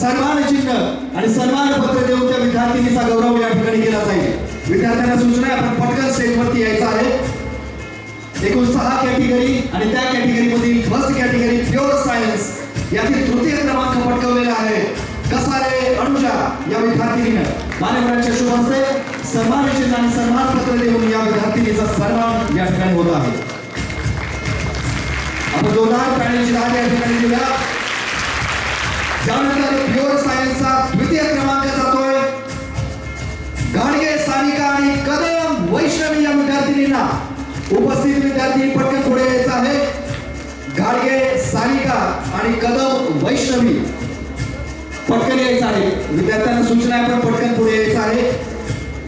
सन्मान चिन्ह आणि सन्मान पत्र देऊन त्या विद्यार्थिनीचा गौरव या ठिकाणी केला जाईल. विद्यार्थ्यांना सूचना आपण पटकन स्टेजवरती यायचं आहे. एकूण सहा कॅटेगरी आणि त्या कॅटेगरी मधील फर्स्ट कॅटेगरी प्युअर सायन्स यातील तृतीय क्रमांक पटकवलेला आहे. कसारे अनुजा या विद्यार्थिनीनं? मान्यवरांच्या शुभ हस्ते सन्मान चिन्ह आणि सन्मान पत्र देऊन या विद्यार्थिनीचा सन्मान या ठिकाणी होत आहे. आपण जोरदार प्राण्यांची दाद या ठिकाणी देऊया त्यानंतर प्युअर सायन्सचा द्वितीय क्रमांक जातोय. गाडगे सानिका आणि कदम वैष्णवी या विद्यार्थिनींना उपस्थित विद्यार्थी पटकन पुढे यायचं आहे. गाडगे सानिका आणि कदम वैष्णवी पटकन यायचं आहे. विद्यार्थ्यांना सूचना आहे पण पटकन पुढे यायचं आहे.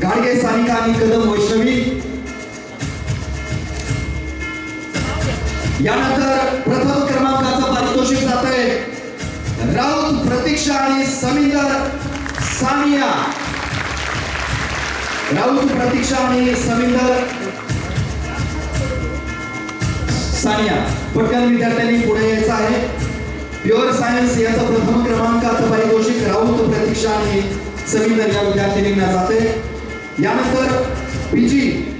गाडगे सानिका आणि कदम वैष्णवी. यानंतर प्रथम क्रमांकाचं पारितोषिक जात राऊत प्रतीक्षा आणि समिंदर सानिया. राऊत प्रतीक्षा आणि समिंदर सानिया. पटकन विद्यार्थ्यांनी पुढे यायचं आहे. प्युअर सायन्स याचा प्रथम क्रमांकाचं पारितोषिक राऊत प्रतीक्षा आणि समिंदर या विद्यार्थिनींना जाते. यानंतर पीजी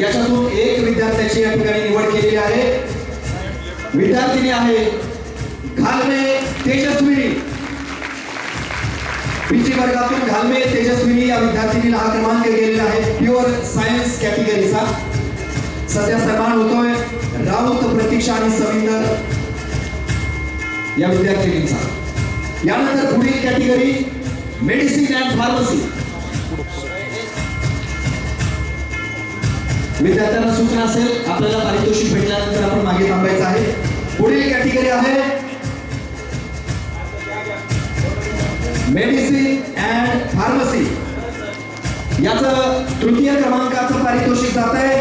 याच्यातून एक विद्यार्थ्याची या ठिकाणी निवड केलेली आहे. विद्यार्थिनी आहे घालमे तेजस्विनी पीजी वर्गातून घालमे तेजस्विनी या विद्यार्थिनीला हा क्रमांक गेलेला आहे. प्युअर सायन्स कॅटेगरीचा सध्या सन्मान होतोय राऊत प्रतीक्षा आणि सविंदर या विद्यार्थिनींचा. यानंतर पुढील कॅटेगरी मेडिसिन अँड फार्मसी विद्यार्थ्यांना सूचना असेल आपल्याला पारितोषिक भेटल्यानंतर आपण मागे थांबायचं आहे. पुढील कॅटेगरी आहे मेडिसिन अँड फार्मसी. याचं तृतीय क्रमांकाचं पारितोषिक जात आहे.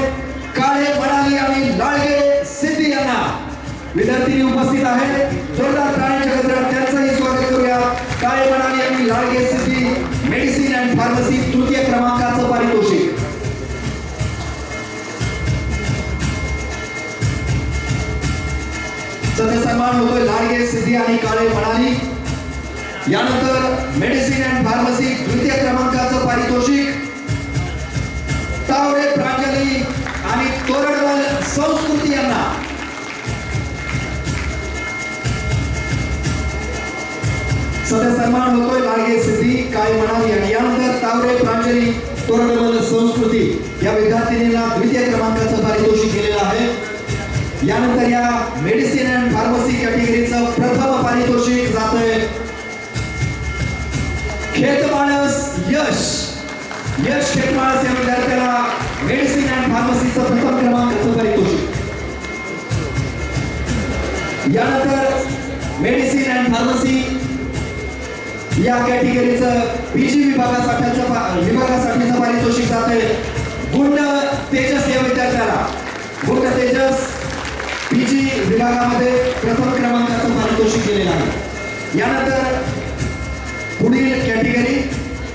काळे मणाली आणि लाळगे सिद्धी यांना विद्यार्थी उपस्थित आहेत. जोरदार प्राण्यांच्या गजरात त्यांचंही स्वागत करूया. काळे मणाली आणि Lalge Siddhi medicine and pharmacy तृतीय क्रमांकाचं पारितोषिक. सध्या सन्मान होतोय लाडगे सिद्धी आणि काळे बडाली यानंतर मेडिसिन अँड फार्मसी द्वितीय क्रमांकाचं पारितोषिक. तावडे प्रांजली आणि तोरडवल संस्कृती यांना. सध्या सन्मान होतोय लाडगे सिद्धी काय म्हणावी आणि यानंतर तावडे प्रांजली तोरडवल संस्कृती. या विद्यार्थिनीला द्वितीय क्रमांकाचं पारितोषिक केलेलं आहे. यानंतर या मेडिसिन अँड फार्मसी कॅटेगरी यानंतर मेडिसिन अँड फार्मसी या कॅटेगरीचं पीजी विभागासाठीचं विभागासाठीचं पारितोषिक जाते गुंड तेजस या विद्यार्थ्याला. गुंड तेजस पीजी विभागामध्ये प्रथम क्रमांकाचं पारितोषिक दिलेलं आहे. यानंतर पुढील category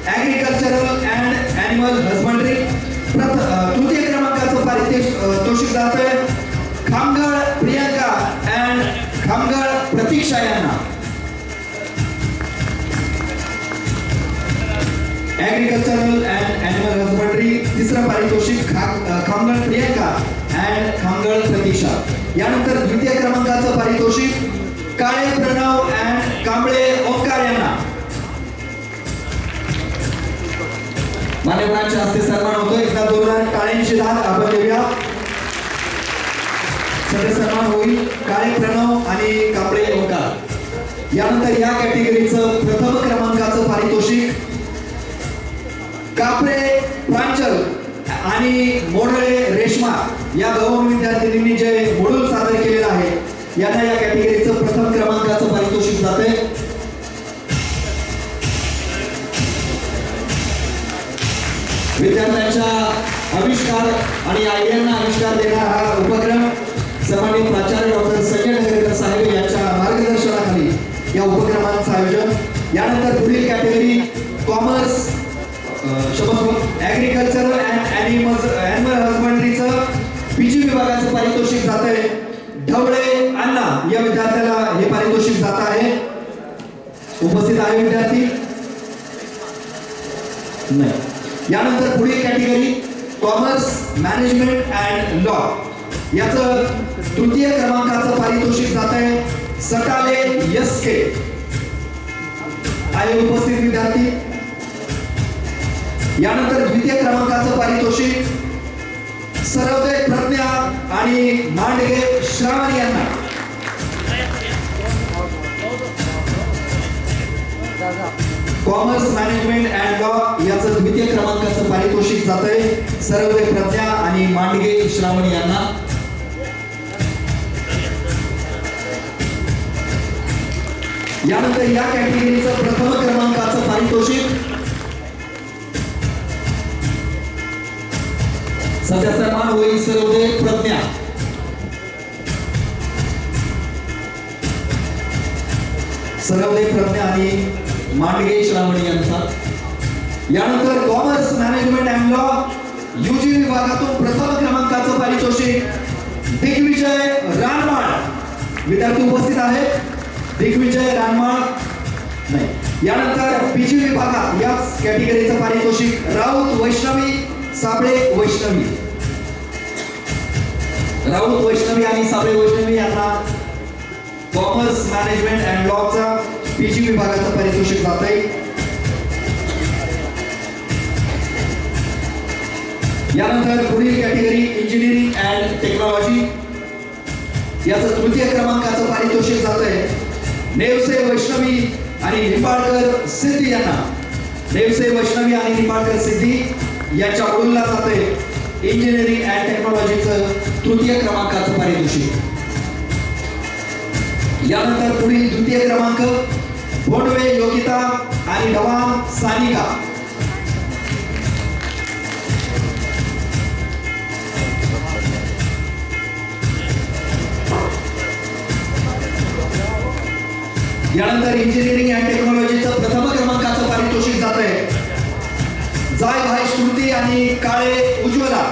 agricultural and animal husbandry प्रथ तृतीय क्रमांकाचं पारितोषिक जातंय खामगड प्रियंका कामगार प्रतीक्षा यांना. ऍग्रिकल्चरल अँड अॅनिमल हजबंडरी तिसरं पारितोषिक खामगळ प्रियंका अँड खामगळ प्रतीक्षा. यानंतर द्वितीय क्रमांकाचं पारितोषिक काळे प्रणव अँड कांबळे ओंकार यांना. मान्यवरांच्या हस्ते सन्मान होतो एकदा दोन टाळ्यांची दाद आपण देऊया. सगळे सन्मान होईल. काळे प्रणव आणि कांबळे ओंकार यानंतर या कॅटेगरीचं प्रथम क्रमांकाचं पारितोषिक. कापडे प्रांजल आणि मोडळे रेश्मा या गौरव विद्यार्थिनींनी जे मोडूल सादर केलेलं आहे यांना या कॅटेगरीचं प्रथम क्रमांकाचं पारितोषिक जाते विद्यार्थ्यांच्या आविष्कार आणि आयडियांना आविष्कार देणारा हा उपक्रम सन्मानित प्राचार्य डॉक्टर संजय नगरकर साहेब यांच्या मार्गदर्शनाखाली या उपक्रमांचं आयोजन. यानंतर पुढील category commerce agriculture and animals animal हजबंडरीचं PG विभागाचं पारितोषिक जात आहे ढवळे अण्णा या विद्यार्थ्याला हे पारितोषिक जात आहे. उपस्थित आहे विद्यार्थी? नाही. यानंतर पुढील category commerce management and law याचं तृतीय क्रमांकाचं पारितोषिक जात आहे सकाले एस के. आहे उपस्थित विद्यार्थी. यानंतर द्वितीय क्रमांकाचं पारितोषिक सर्वोदय प्रज्ञा आणि मांडगे श्रावण यांना. कॉमर्स मॅनेजमेंट अँड लॉ याचं द्वितीय क्रमांकाचं पारितोषिक जात आहे. सर्वोदय प्रज्ञा आणि मांडगे श्रावण यांना. यानंतर या कॅटेगरीचं प्रथम क्रमांकाचं पारितोषिक. सध्या सन्मान होईल सर्वदे प्रज्ञा. सर्वदे प्रज्ञा आणि मांडगे श्रावणी यांचा. यानंतर commerce management and law UG विभागातून प्रथम क्रमांकाचं पारितोषिक. दिग्विजय रानवाड. विद्यार्थी उपस्थित आहेत. दिग्विजय रानमाळ नाही. यानंतर पीजी विभागात याच कॅटेगरीचं पारितोषिक राऊत वैष्णवी साबळे वैष्णवी. राऊत वैष्णवी आणि साबळे वैष्णवी यांना कॉमर्स मॅनेजमेंट अँड लॉचा पीजी विभागाचं पारितोषिक जात आहे यानंतर पुढील कॅटेगरी इंजिनिअरिंग अँड टेक्नॉलॉजी याचं तृतीय क्रमांकाचं पारितोषिक जात आहे नेवसे वैष्णवी आणि निपाडकर सिद्धी यांना. नेवसे वैष्णवी आणि निपाडकर सिद्धी यांच्या ओळखला जाते इंजिनिअरिंग अँड टेक्नॉलॉजीचं तृतीय क्रमांकाचं पारितोषिक. यानंतर पुढील द्वितीय क्रमांक भोंडवे योगिता आणि ढवाम सानिका. यानंतर इंजिनिअरिंग अँड टेक्नॉलॉजीचं प्रथम क्रमांकाचं पारितोषिक जात आहे जाय भाई स्मृती आणि काळे उज्ज्वला.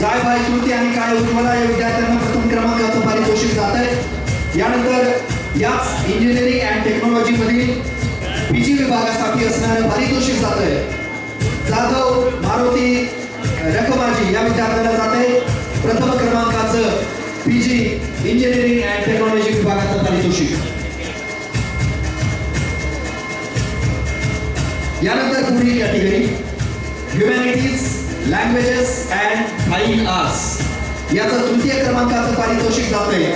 जाय भाई स्मृती आणि काळे उज्ज्वला या विद्यार्थ्यांना प्रथम क्रमांकाचं पारितोषिक जात आहे यानंतर याच इंजिनिअरिंग अँड टेक्नॉलॉजी मधील पीजी विभागासाठी असणारं पारितोषिक जात आहे जाधव मारुती रखमाजी या विद्यार्थ्याला जात आहे प्रथम क्रमांकाचं पीजी इंजिनिअरिंग अँड टेक्नॉलॉजी विभागाचं पारितोषिक. यानंतर पुढील category humanities languages and fine arts याचं तृतीय क्रमांकाचं पारितोषिक जात आहे.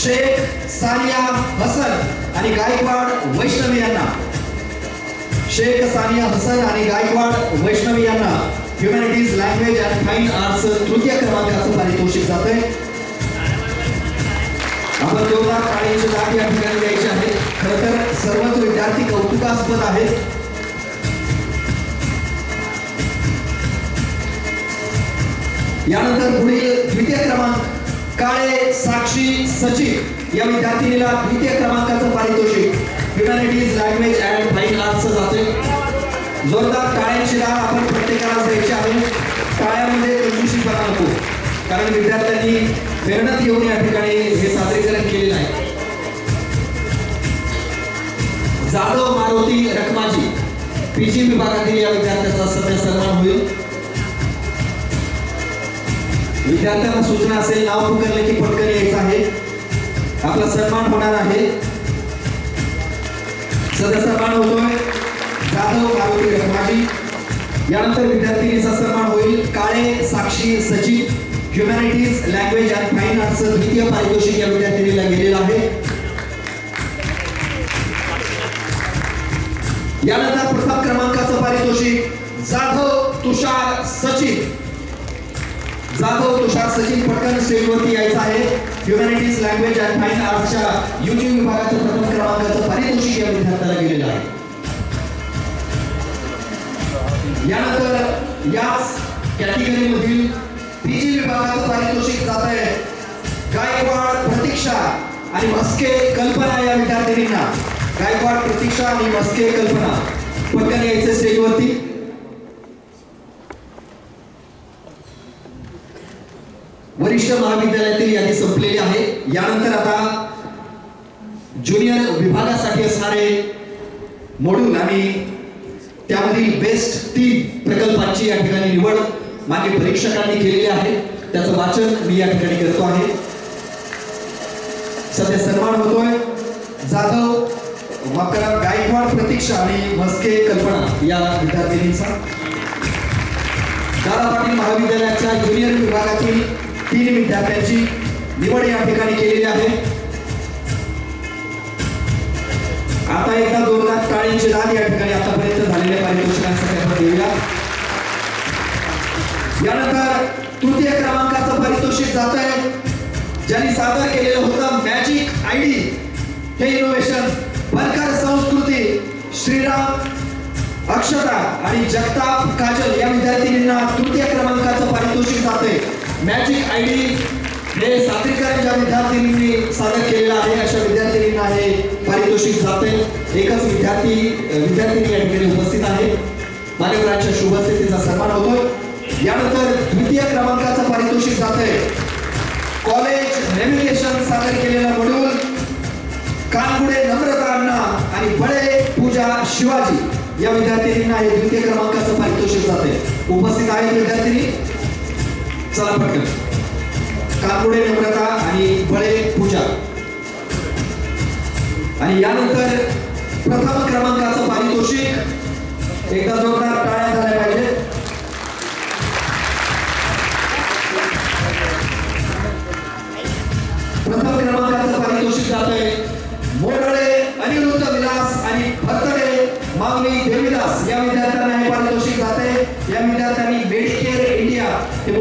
शेख सानिया हसन आणि गायकवाड वैष्णवी यांना. शेख सानिया हसन आणि गायकवाड वैष्णवी यांना humanities language and fine arts तृतीय क्रमांकाचं पारितोषिक जात आहे. आपण जोरदार टाळीची जागी या ठिकाणी द्यायची आहे. खरं तर सर्वच विद्यार्थी कौतुकास्पद आहेत. यानंतर पुढील द्वितीय क्रमांक काळे साक्षी सचिव या विद्यार्थिनीला द्वितीय क्रमांकाचं पारितोषिक. Humanities language and fine arts जाते. जोरदार काळ्यांची दाळ आपण प्रत्येकाला द्यायची आहे. टाळ्यामध्ये कंजूसीपणा नको कारण विद्यार्थ्यांनी मेहनत घेऊन या ठिकाणी हे सादरीकरण केलेलं आहे जाधव मारुती रखमाजी पीजी विभागातील या विद्यार्थ्याचा सध्या सन्मान होईल. विद्यार्थ्यांना सूचना असेल नाव पुकारले की पटकन यायचं आहे. आपला सन्मान होणार आहे. सध्या सन्मान होतोय. जाधव मारुती रखमाजी. यानंतर विद्यार्थिनीचा सन्मान होईल. काळे साक्षी सचिव ह्युमॅनिटीज लँग्वेज अँड फाईन आर्ट्सचं द्वितीय पारितोषिक या विद्यार्थिनीला गेलेलं आहे. यानंतर प्रथम क्रमांकाचं पारितोषिक जाधव तुषार सचिन. जाधव तुषार सचिन पटकन स्टेजवरती यायचं आहे. ह्युमॅनिटीज लँग्वेज अँड फाईन आर्ट्सच्या युजी विभागाचं प्रथम क्रमांकाचं पारितोषिक या विद्यार्थ्याला गेलेलं आहे. यानंतर याच कॅटेगरीमधील पीजी विभागाचं पारितोषिक जात आहे. गायकवाड प्रतीक्षा आणि मस्के कल्पना या विद्यार्थिनींना. गायकवाड प्रतीक्षा आणि मस्के कल्पना. पटकन यायचं स्टेजवरती वरिष्ठ महाविद्यालयातील यादी संपलेली आहे. यानंतर आता ज्युनियर विभागासाठी असणारे मॉड्यूल आणि त्यामधील बेस्ट तीन प्रकल्पांची या ठिकाणी निवड मागे परीक्षकांनी केलेली आहे. त्याचं वाचन मी या ठिकाणी करतो आहे. सध्या सन्मान होतोय जाधव वाकरा गायकवाड प्रतीक्षा आणि मस्के कल्पना या विद्यार्थिनींचा. दादा पाटील महाविद्यालयाच्या ज्युनियर विभागातील तीन विद्यार्थ्यांची निवड या ठिकाणी केलेली आहे. आता एकदा जोरदार टाळींची दाद या ठिकाणी आतापर्यंत झालेल्या पारितोषिकांसाठी आपण देऊया. यानंतर तृतीय क्रमांकाचं पारितोषिक जात आहे. ज्यांनी सादर केलेलं होतं मॅजिक आयडी हे इनोव्हेशन बनकर संस्कृती श्रीराम अक्षता आणि जगताप काजल या विद्यार्थिनींना तृतीय क्रमांकाचं पारितोषिक जाते मॅजिक आयडी हे सादरीकरण ज्या विद्यार्थिनींनी सादर केलेलं आहे अशा विद्यार्थिनींना हे पारितोषिक जाते. एकच विद्यार्थी विद्यार्थिनी या ठिकाणी उपस्थित आहे. मान्यवरांच्या शुभस्थितीचा सन्मान होतोय. यानंतर द्वितीय क्रमांकाचं पारितोषिक जाते कॉलेज नेव्हिगेशन सादर केलेला मॉड्यूल कानगुडे नम्रता अण्णा आणि बळे पूजा शिवाजी या विद्यार्थिनींना हे द्वितीय क्रमांकाचं पारितोषिक जाते उपस्थित आहेत विद्यार्थिनी. चला पटकन कापुडे नम्रता आणि बळे पूजा. आणि यानंतर प्रथम क्रमांकाचं पारितोषिक एकदा जोरदार टाळ्या झाल्या पाहिजे प्रथम क्रमांकाचं पारितोषिक जातंय मोरळे अनिरुद्ध विलास आणि भरतडे मावली देवीदास. या विद्यार्थ्यांना हे पारितोषिक जाते या विद्यार्थ्यांनी मेडिकेअर इंडिया हे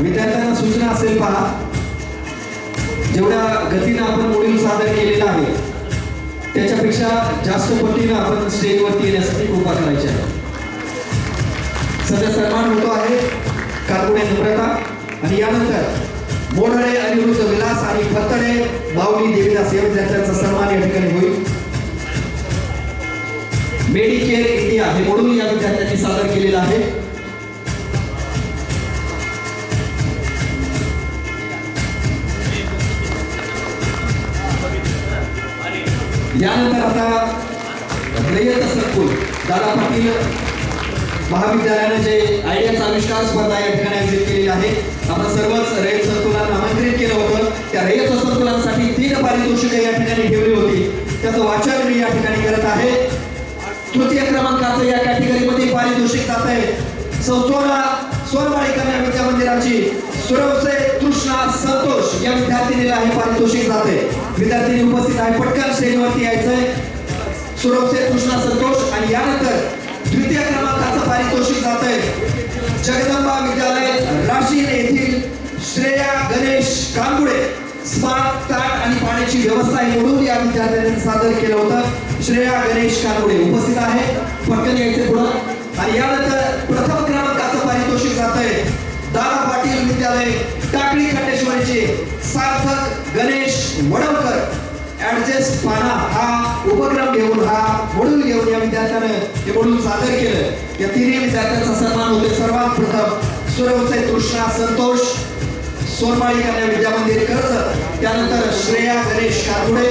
विद्यार्थ्यांना सूचना असेल पहा. जेवढ्या गतीनं आपण मोडील सादर केलेलं आहे त्याच्यापेक्षा जास्त पटीनं आपण स्टेजवरती येण्यासाठी कृपा करायची आहे. सध्या सन्मान होतो आहे कारकुडे नम्रता आणि यानंतर मोढळे अनिरुद्ध विलास आणि फतडे माऊली देवीदास या विद्यार्थ्यांचा सन्मान या ठिकाणी होईल. मेडिकेअर इंडिया हे मॉड्यूल या विद्यार्थ्यांनी सादर केलेलं आहे. यानंतर आता रयत संकुल दादा पाटील महाविद्यालयाने जे आयडियाचा आविष्कार स्पर्धा या ठिकाणी आयोजित केलेली आहे. आपण सर्वच रयत संकुलांना आमंत्रित केलं होतं. त्या रयत संकुलांसाठी तीन पारितोषिक या ठिकाणी ठेवली होती. त्याचं वाचन मी या ठिकाणी करत आहे. तृतीय क्रमांकाचं या कॅटेगरीमध्ये पारितोषिक जात आहे. सौसोना सोनवाडी कन्या विद्या मंदिराची सुरवसे कृष्णा संतोष या विद्यार्थिनीला हे पारितोषिक जाते. विद्यार्थिनी उपस्थित आहे. पटकन स्टेजवरती यायचंय. सुरवसे कृष्णा संतोष आणि यानंतर द्वितीय क्रमांकाचं पारितोषिक जात आहे जगदंबा विद्यालय राशीन येथील श्रेया गणेश कांबुडे स्मार्ट कार्ड आणि पाण्याची व्यवस्था हे म्हणून या विद्यार्थ्यांनी सादर केलं होतं. श्रेया गणेश कांबुडे उपस्थित आहे. पटकन यायचे पुढं. आणि यानंतर प्रथम क्रमांक पाटील टाकळी खंडेश्वरीचे सार्थक गणेश वडवकर. ऍडजस्ट पाना हा उपक्रम घेऊन हा मोडूल घेऊन या विद्यार्थ्यानं हे मोडूल सादर केलं. या तिन्ही विद्यार्थ्यांचा सन्मान होते सर्वात प्रथम सुरवसे कृष्णा संतोष सोनमाळी कन्या विद्या मंदिर कर्ज त्यानंतर श्रेया गणेश कातुडे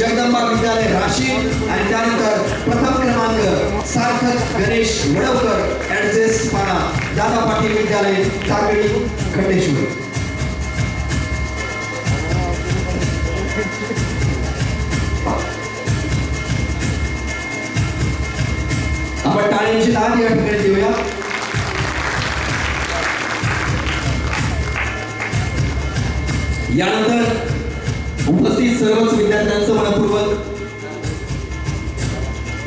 जगदंबा विद्यालय राशी आणि त्यानंतर प्रथम क्रमांक सार्थक गणेश वडवकर ऍडजेस्ट पाना दादा पाटील विद्यालय तागडी खंडेश्वर. आपण टाळ्यांची दाद या ठिकाणी देऊया. यानंतर उपस्थित सर्वच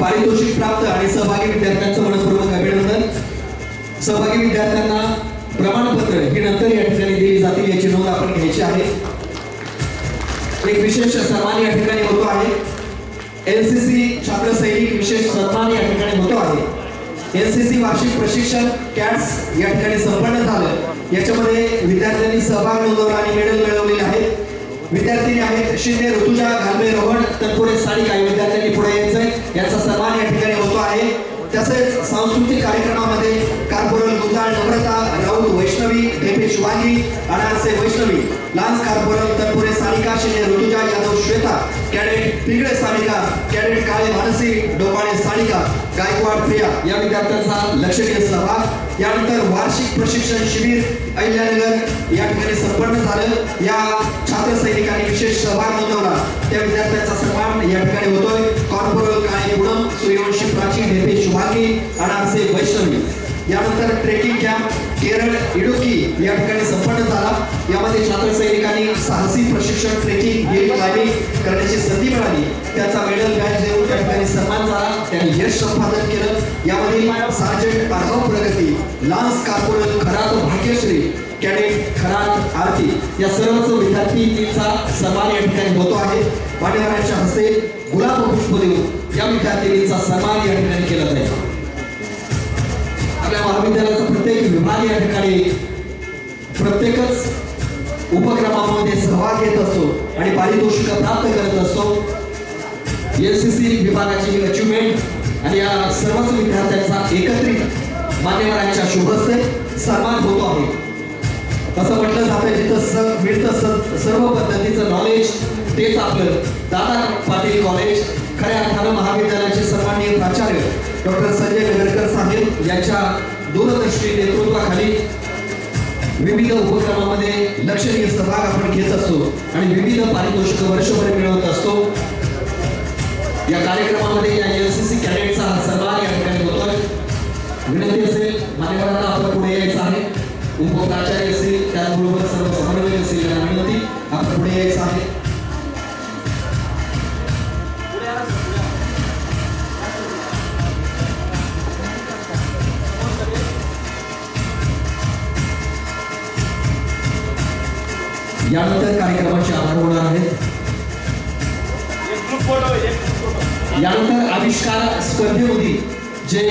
पारितोषिक प्राप्त आणि सहभागी विद्यार्थ्यांचं मनपूर्वक अभिनंदन. सहभागी विद्यार्थ्यांना प्रमाणपत्र ही नंतर या ठिकाणी दिली जातील याची नोंद आपण घ्यायची आहे. एक विशेष सन्मान या ठिकाणी होतो आहे. एनसीसी छात्र सैनिक विशेष सन्मान या ठिकाणी होतो आहे. एनसीसी वार्षिक प्रशिक्षण कॅट्स या ठिकाणी संपन्न झालं. याच्यामध्ये विद्यार्थ्यांनी सहभाग नोंदवला आणि मेडल मिळवलेले आहेत. विद्यार्थिनी आहेत शिंदे ऋतुजा घालवे रोहन तनपुरे साडी काही विद्यार्थ्यांनी पुढे यायचंय याचा सन्मान या ठिकाणी होतो आहे. तसेच सांस्कृतिक कार्यक्रमामध्ये corporal Gunjal Namrata Raut Vaishnavi Dhepe Shivaji Anarse Vaishnavi lance corporal Tanpure Sarika Shinde Rutuja Yadav Shweta cadet Pigale Sanika cadet Kale Mansi Dobale Sanika Gaikwad Priya या विद्यार्थ्यांचा लक्षणीय सहभाग यानंतर वार्षिक प्रशिक्षण शिबिर अहिल्यानगर या ठिकाणी संपन्न झालं. या छात्र सैनिकांनी विशेष सहभाग नोंदवला. त्या विद्यार्थ्यांचा सन्मान या ठिकाणी होतोय. कॉर्पोरल काळे गुणम सूर्यवंशी प्राचीन ढेपे शुभांगी अनारसे वैष्णवी. यानंतर ट्रेकिंग कॅम्प केरळ इडुकी या ठिकाणी संपन्न झाला. यामध्ये छात्र सैनिकांनी साहसी प्रशिक्षण ट्रेकिंग हिल क्लाइम्बिंग करण्याची संधी मिळाली. त्याचा मेडल बॅच देऊन त्या ठिकाणी सन्मान झाला. त्यांनी यश संपादन केलं. यामध्ये sergeant Arhav Pragati lance corporal Kharat Bhagyashri cadet Kharat Aarti या सर्वच विद्यार्थींचा सन्मान या ठिकाणी होतो आहे. मान्यवरांच्या हस्ते गुलाब पुष्प देऊन या विद्यार्थिनींचा सन्मान या ठिकाणी केला जाईल. महाविद्यालयाचा प्रत्येक विभाग या ठिकाणी प्रत्येकच उपक्रमामध्ये सहभाग घेत असतो आणि पारितोषिक प्राप्त करत असतो. एस सी सी विभागाची अचिव्हमेंट आणि या सर्वच विद्यार्थ्यांचा एकत्रित मान्यवरांच्या शुभस्ते सन्मान होतो आहे. असं म्हटलं जातं जिथं स मिळतं सर्व पद्धतीचं नॉलेज तेच आपलं दादा पाटील कॉलेज खऱ्या अर्थानं महाविद्यालयाचे सन्माननीय प्राचार्य डॉक्टर संजय नगरकर साहेब यांच्या दूरदृष्टी नेतृत्वाखाली विविध उपक्रमामध्ये लक्षणीय सहभाग आपण घेत असतो आणि विविध पारितोषिक वर्षभर मिळवत असतो. या कार्यक्रमामध्ये या एनसीसी कॅडेटचा हा सहभाग या ठिकाणी होतोय. विनंती असेल मान्यवरांना आपण पुढे यायचं आहे. उपप्राचार्य असतील त्याचबरोबर सर्व समन्वय असतील विनंती. आपण पुढे यायचं आहे. यानंतर कार्यक्रमाचे आभार होणार आहेत यानंतर आविष्कार स्पर्धेमध्ये जे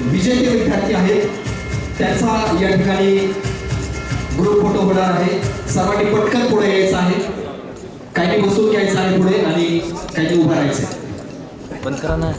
विजेते विद्यार्थी आहेत त्यांचा या ठिकाणी ग्रुप फोटो होणार आहे. सर्वांनी पटकन पुढे यायचं आहे. काही बसून घ्यायचं आहे पुढे आणि काही उभं राहायचं बंद करा ना.